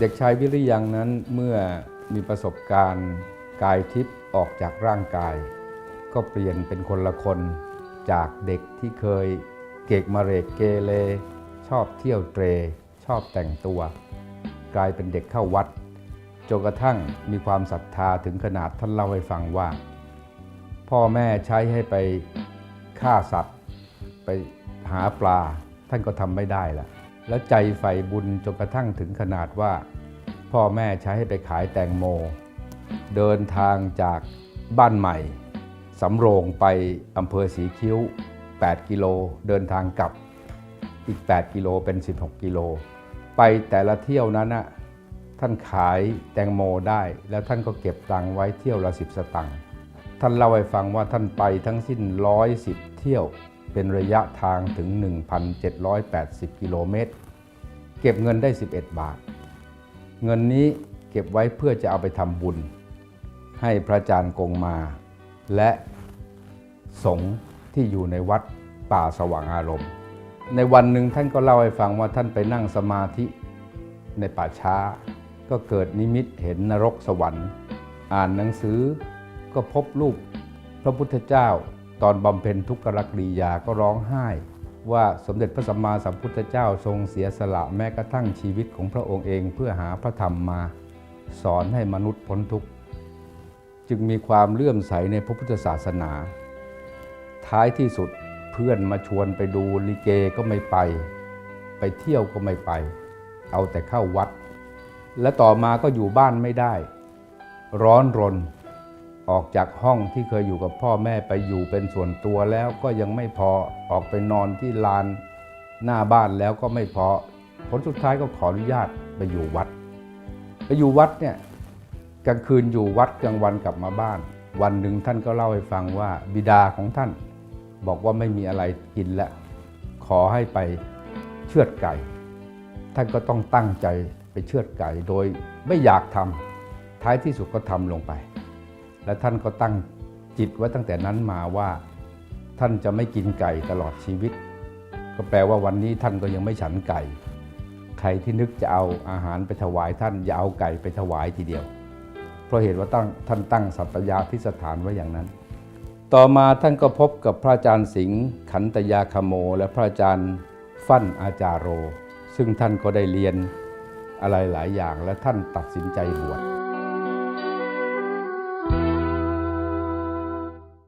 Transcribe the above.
เด็กชายวิริยังนั้นเมื่อมีประสบการณ์กายทิพย์ออกจากร่างกาย ก็เปลี่ยนเป็นคนละคนจากเด็กที่เคยเกกมาเรกเกเรชอบเที่ยวเตร ชอบแต่งตัว กลายเป็นเด็กเข้าวัดจนกระทั่งมีความศรัทธาถึงขนาดท่านเล่าให้ฟังว่า พ่อแม่ใช้ให้ไปฆ่าสัตว์ ไปหาปลา ท่านก็ทำไม่ได้ละ แล้วใจใฝ่บุญจนกระทั่งถึงขนาดว่า พ่อแม่ใช้ให้ไปขายแตงโม เดินทางจากบ้านใหม่สำโรงไปอำเภอสีคิ้ว 8 กิโลเดินทางกลับอีก 8 กิโลเป็น 16 กิโล ไปแต่ละเที่ยวนั้นนะท่านขายแตงโมได้ แล้วท่านก็เก็บตังไว้เที่ยวละ 10 สตังค์ท่านเล่าให้ฟังว่าท่านไปทั้งสิ้น 110 เที่ยว เป็นระยะทางถึง 1,780 กิโลเมตร เก็บเงินได้ 11 บาท เงินนี้เก็บไว้เพื่อจะเอาไปทำบุญ ให้พระอาจารย์กงมา และสงฆ์ที่อยู่ในวัดป่าสว่างอารมณ์ ในวันหนึ่งท่านก็เล่าให้ฟังว่าท่านไปนั่งสมาธิในป่าช้า ก็เกิดนิมิตเห็นนรกสวรรค์ อ่านหนังสือก็พบรูปพระพุทธเจ้า ตอนบำเพ็ญทุกขกริยาก็ร้องไห้ ว่าสมเด็จพระสัมมาสัมพุทธเจ้าทรงเสียสละแม้กระทั่งชีวิตของพระองค์เองเพื่อหาพระธรรมมา สอนให้มนุษย์พ้นทุกข์จึงมีความเลื่อมใสในพระพุทธศาสนา ท้ายที่สุดเพื่อนมาชวนไปดูลิเกก็ไม่ไป ไปเที่ยวก็ไม่ไป เอาแต่เข้าวัด และต่อมาก็อยู่บ้านไม่ได้ ร้อนรน ออกจากห้องที่เคยอยู่กับพ่อแม่ไปอยู่เป็นส่วนตัวแล้วก็ยังไม่พอออกไปนอนที่ลานหน้าบ้านแล้วก็ไม่พอ ผลสุดท้ายก็ขออนุญาตไปอยู่วัด ไปอยู่วัดเนี่ยกลางคืนอยู่วัดกลางวันกลับมาบ้าน วันหนึ่งท่านก็เล่าให้ฟังว่าบิดาของท่าน บอกว่าไม่มีอะไรกินแล้วขอให้ไปเชือดไก่ ท่านก็ต้องตั้งใจไปเชือดไก่โดยไม่อยากทำท้ายที่สุดก็ทำลงไป และท่านก็ตั้งจิตไว้ตั้งแต่นั้นมาว่าท่านจะไม่กินไก่ตลอดชีวิต ก็แปลว่าวันนี้ท่านก็ยังไม่ฉันไก่ ใครที่นึกจะเอาอาหารไปถวายท่านอย่าเอาไก่ไปถวายทีเดียว เพราะเหตุว่าตั้งท่านตั้งสัตยาพิสถานไว้อย่างนั้น ต่อมาท่านก็พบกับพระอาจารย์สิงห์ขันตยาคโม และพระอาจารย์ฟั่นอาจารโร ซึ่งท่านก็ได้เรียนอะไรหลายอย่างและท่านตัดสินใจบวช